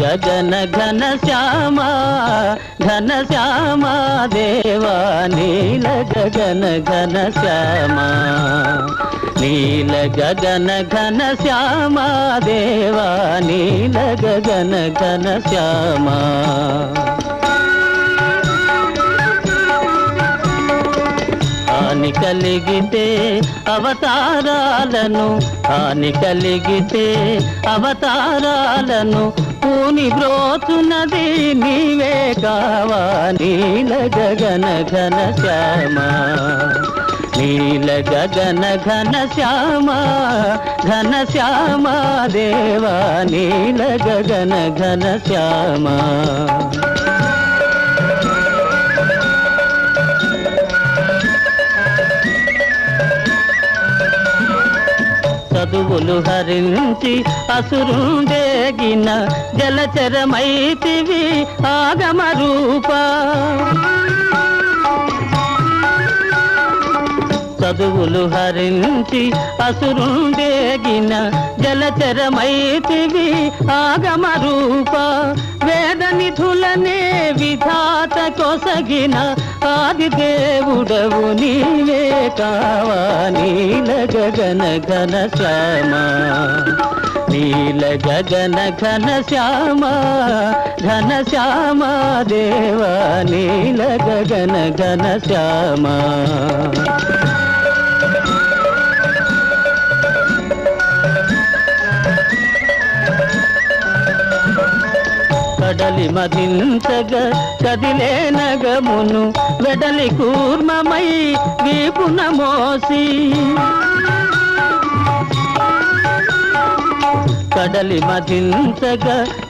గగన ఘన శ్యామ ఘన శ్యామ దేవా నీల గగన ఘన శ్యామ. నీల గగన ఘన శ్యామ దేవా నీల గగన ఘన శ్యామ. హాని కలిగితే అవతారాలను హాని కలిగితే అవతారాలను పూని బ్రోతున్నది నీవే కావా గగన ఘన శ్యామ. నీల గగన ఘన శ్యామ ఘన శ్యామ దేవా నీల గగన ఘన శ్యామ. చదువులు హరించి అసురుండేగిన జలచరమైతివి ఆగమ రూప చదువులు హరించి అసురుండేగిన జలచరమైతివి ఆగమ రూప వేద నిధులనే విధా మాట కొసగిన ఆది దేవుడవు నీవే కావా? గగన ఘన శ్యామ. నీల గగన ఘన శ్యామ. ఘన శ్యామ దేవా. నీల గగన ఘన శ్యామ. కడలి మదించగ కదిలే నగమును వెడలి కూర్మమై వీపున మోసి. కడలి మదించగ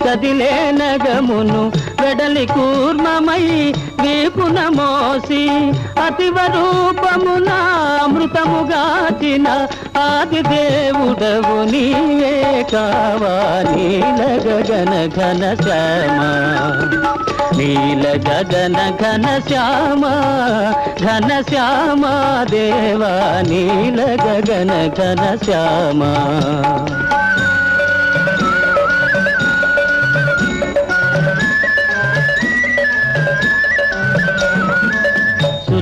కదిలే నగమును వెడలి కూర్మమై వీపున మోసి అతివ రూపమున అమృతముగాచిన ఆది దేవుడవు నీవే కావా గగన ఘన శ్యామ. నీల గగన ఘన శ్యామ. ఘన శ్యామ దేవా. నీల గగన ఘన శ్యామ.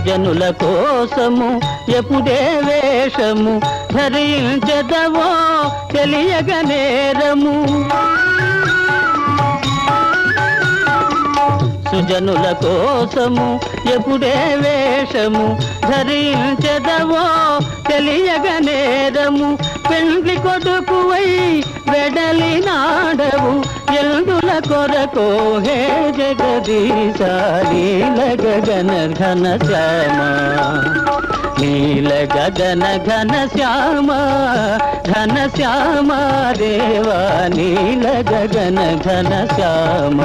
జనుల కోసము ఎప్పుడే వేషము ధరించదవో తెలియగ నేరము. సుజనుల కోసము ఎప్పుడే వేషము ధరించదవో తెలియగ నేరము. పెండ్లి కొడుకువై వెడలి నాడవు కొరకు హే జగదీశాలి గగన ఘన శ్యామ. నీల గగన ఘన శ్యామ ఘన శ్యామ దేవా నీల గగన ఘన శ్యామ.